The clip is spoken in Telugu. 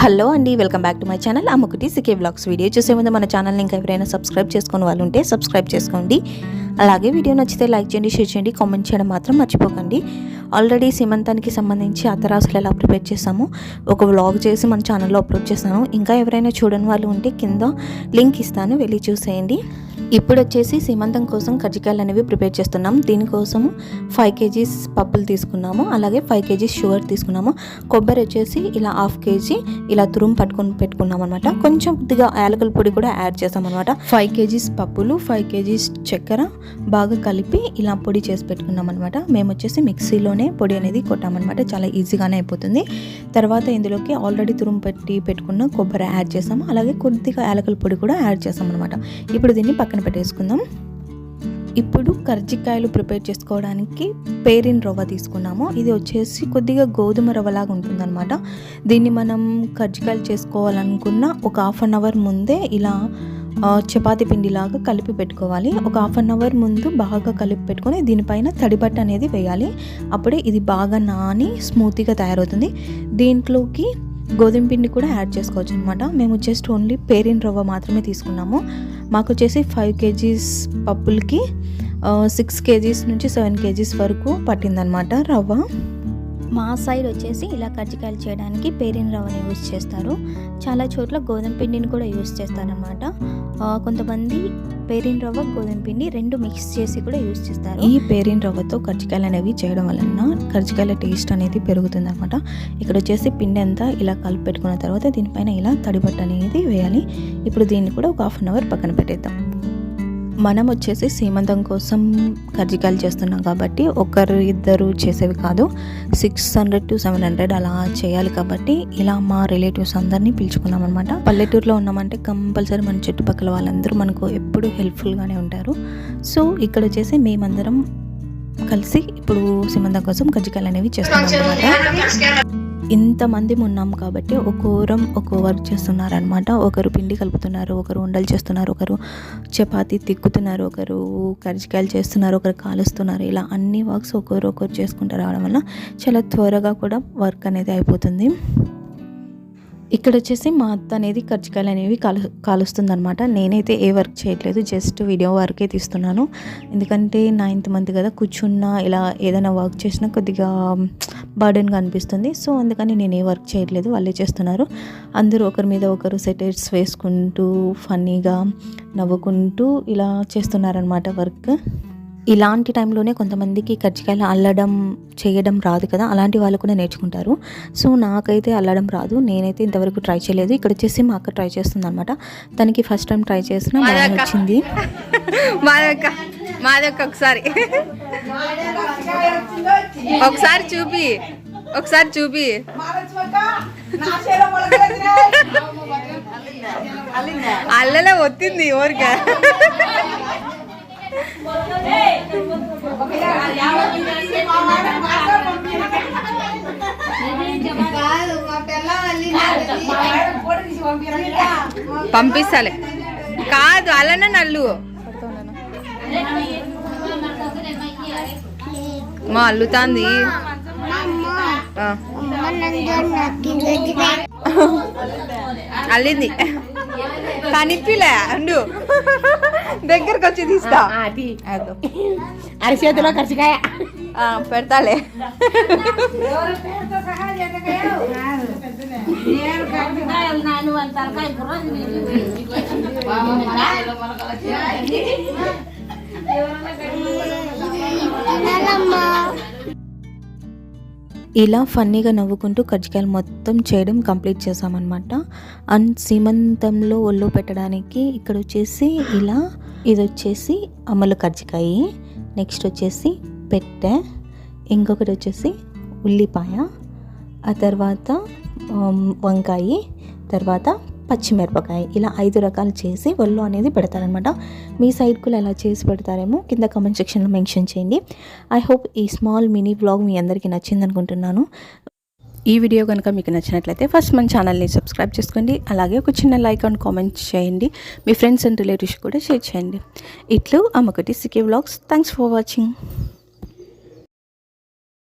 హలో అండి welcome back to my channel. Ammakuti C K vlogs video చూసే ముందు మన ఛానల్ని ఇంకా ఎవరైనా సబ్స్క్రైబ్ చేసుకుని వాళ్ళు ఉంటే సబ్స్క్రైబ్ చేసుకోండి. అలాగే వీడియో నచ్చితే లైక్ చేయండి షేర్ చేయండి కామెంట్ చేయడం మాత్రం మర్చిపోకండి. ఆల్రెడీ సీమంతానికి సంబంధించి అత్తరాసులు ఎలా ప్రిపేర్ చేసాము ఒక వ్లాగ్ చేసి మన ఛానల్లో అప్లోడ్ చేస్తాను. ఇంకా ఎవరైనా చూడని వాళ్ళు ఉంటే కింద లింక్ ఇస్తాను వెళ్ళి చూసేయండి. ఇప్పుడు వచ్చేసి సీమంతం కోసం కజ్జికాయలు అనేవి ప్రిపేర్ చేస్తున్నాం. దీనికోసం ఫైవ్ కేజీస్ పప్పులు తీసుకున్నాము. అలాగే ఫైవ్ కేజీస్ షుగర్ తీసుకున్నాము. కొబ్బరి వచ్చేసి ఇలా హాఫ్ కేజీ ఇలా తురుము పట్టుకొని పెట్టుకున్నాం అనమాట కొంచెం కొద్దిగా యాలకల పొడి కూడా యాడ్ చేసాం అనమాట ఫైవ్ కేజీస్ పప్పులు ఫైవ్ కేజీస్ చక్కెర బాగా కలిపి ఇలా పొడి చేసి పెట్టుకున్నాం అనమాట మేము వచ్చేసి మిక్సీలోనే పొడి అనేది కొట్టామన్నమాట. చాలా ఈజీగానే అయిపోతుంది. తర్వాత ఇందులోకి ఆల్రెడీ తురుము పెట్టి పెట్టుకున్న కొబ్బరి యాడ్ చేసాము. అలాగే కొద్దిగా యాలకల పొడి కూడా యాడ్ చేసాం అనమాట ఇప్పుడు దీన్ని పక్కన పెట్టేసుకుందాం. ఇప్పుడు కర్జికాయలు ప్రిపేర్ చేసుకోవడానికి పేరిన్ రవ్వ తీసుకున్నాము. ఇది వచ్చేసి కొద్దిగా గోధుమ రవ్వలాగా ఉంటుందన్నమాట. దీన్ని మనం కర్జికాయలు చేసుకోవాలనుకున్న ఒక హాఫ్ అన్ అవర్ ముందే ఇలా చపాతి పిండిలాగా కలిపి పెట్టుకోవాలి. ఒక హాఫ్ అన్ అవర్ ముందు బాగా కలిపి పెట్టుకొని దీనిపైన తడిబట్ట అనేది వేయాలి. అప్పుడే ఇది బాగా నాని స్మూత్గా తయారవుతుంది. దీంట్లోకి గోధుమ పిండి కూడా యాడ్ చేసుకోవచ్చు అనమాట మేము జస్ట్ ఓన్లీ పేరిన్ రవ్వ మాత్రమే తీసుకున్నాము. మాకు వచ్చేసి ఫైవ్ కేజీస్ పప్పులకి సిక్స్ కేజీస్ నుంచి సెవెన్ కేజీస్ వరకు పట్టిందనమాట రవ్వ. మా సైడ్ వచ్చేసి ఇలా కజ్జికాయలు చేయడానికి పేరిన రవ్వని యూజ్ చేస్తారు. చాలా చోట్ల గోధుమ పిండిని కూడా యూజ్ చేస్తారనమాట కొంతమంది పేరిన రవ్వ గోధుమ పిండి రెండు మిక్స్ చేసి కూడా యూజ్ చేస్తారు. ఈ పేరిన రవ్వతో కజ్జికాయలు అనేవి చేయడం వలన కజ్జికాయల టేస్ట్ అనేది పెరుగుతుంది అనమాట ఇక్కడ వచ్చేసి పిండి అంతా ఇలా కలిపి పెట్టుకున్న తర్వాత దీనిపైన ఇలా తడిబట్ట అనేది వేయాలి. ఇప్పుడు దీన్ని కూడా ఒక హాఫ్ అన్ అవర్ పక్కన పెట్టేద్దాం. మనం వచ్చేసి సీమంతం కోసం కజ్జికాయలు చేస్తున్నాం కాబట్టి ఒకరు ఇద్దరు చేసేవి కాదు six hundred to seven hundred అలా చేయాలి కాబట్టి ఇలా మా రిలేటివ్స్ అందరినీ పిలుచుకున్నాం అనమాట పల్లెటూరులో ఉన్నామంటే కంపల్సరీ మన చుట్టుపక్కల వాళ్ళందరూ మనకు ఎప్పుడు హెల్ప్ఫుల్గానే ఉంటారు. సో ఇక్కడ వచ్చేసి మేమందరం కలిసి ఇప్పుడు సీమంతం కోసం కజ్జికాయలు అనేవి చేస్తున్నాం అనమాట ఇంతమంది ఉన్నాం కాబట్టి ఒక్కోరం ఒక్కో వర్క్ చేస్తున్నారనమాట ఒకరు పిండి కలుపుతున్నారు ఒకరు ఉండలు చేస్తున్నారు ఒకరు చపాతీ తిక్కుతున్నారు ఒకరు కరిజికాయలు చేస్తున్నారు ఒకరు కాలుస్తున్నారు. ఇలా అన్ని వర్క్స్ ఒకరు ఒకరు చేసుకుంటూ రావడం వల్ల చాలా త్వరగా కూడా వర్క్ అనేది అయిపోతుంది. ఇక్కడ వచ్చేసి మా అత్త అనేది కర్చికాయలు అనేవి కాలు కాలుస్తుంది అనమాట నేనైతే ఏ వర్క్ చేయట్లేదు జస్ట్ వీడియో వర్కే తీస్తున్నాను. ఎందుకంటే నైన్త్ మంత్ కదా కూర్చున్నా ఇలా ఏదైనా వర్క్ చేసినా కొద్దిగా బర్డెన్గా అనిపిస్తుంది. సో అందుకని నేను ఏ వర్క్ చేయట్లేదు వాళ్ళే చేస్తున్నారు. అందరూ ఒకరి మీద ఒకరు సెటైర్స్ వేసుకుంటూ ఫన్నీగా నవ్వుకుంటూ ఇలా చేస్తున్నారనమాట వర్క్. ఇలాంటి టైంలోనే కొంతమందికి కజ్జికాయలు అల్లడం చేయడం రాదు కదా అలాంటి వాళ్ళు కూడా నేర్చుకుంటారు. సో నాకైతే అల్లడం రాదు. నేనైతే ఇంతవరకు ట్రై చేయలేదు. ఇక్కడ వచ్చేసి మా అక్క ట్రై చేస్తుంది అనమాట తనకి ఫస్ట్ టైం ట్రై చేసిన బాగా వచ్చింది. మాదక్క మాదక్క ఒకసారి. ఒకసారి చూపి. ఒకసారి చూపి. అల్లలే ఒత్తింది ఊరికే. పంపిస్తాలే. కాదు అలానే నల్లు. మా అల్లుతాంది. అల్లింది. కనిపిలే అండు దగ్గరకు వచ్చి తీస్తా అదో. అరిచేతిలో కరిచికాయ ఆ, పెడతాలే ఇలా ఫన్నీగా నవ్వుకుంటూ కజ్జికాయలు మొత్తం చేయడం కంప్లీట్ చేసామన్నమాట. అండ్ సీమంతంలో ఒళ్ళు పెట్టడానికి ఇక్కడ వచ్చేసి ఇలా ఇది వచ్చేసి అమలు కజ్జికాయ నెక్స్ట్ వచ్చేసి పెట్టె ఇంకొకటి వచ్చేసి ఉల్లిపాయ ఆ తర్వాత వంకాయ తర్వాత పచ్చిమిరపకాయ ఇలా ఐదు రకాలు చేసి ఒళ్ళు అనేది పెడతారనమాట మీ సైడ్ కూడా ఎలా చేసి పెడతారేమో కింద కమెంట్ సెక్షన్లో మెన్షన్ చేయండి. ఐ హోప్ ఈ స్మాల్ మినీ బ్లాగ్ మీ అందరికీ నచ్చింది అనుకుంటున్నాను. ఈ వీడియో కనుక మీకు నచ్చినట్లయితే ఫస్ట్ మన ఛానల్ని సబ్స్క్రైబ్ చేసుకోండి. అలాగే ఒక చిన్న లైక్ అండ్ కామెంట్ చేయండి. మీ ఫ్రెండ్స్ అండ్ రిలేటివ్స్ కూడా షేర్ చేయండి. ఇట్లు Ammakuti C K vlogs thanks for watching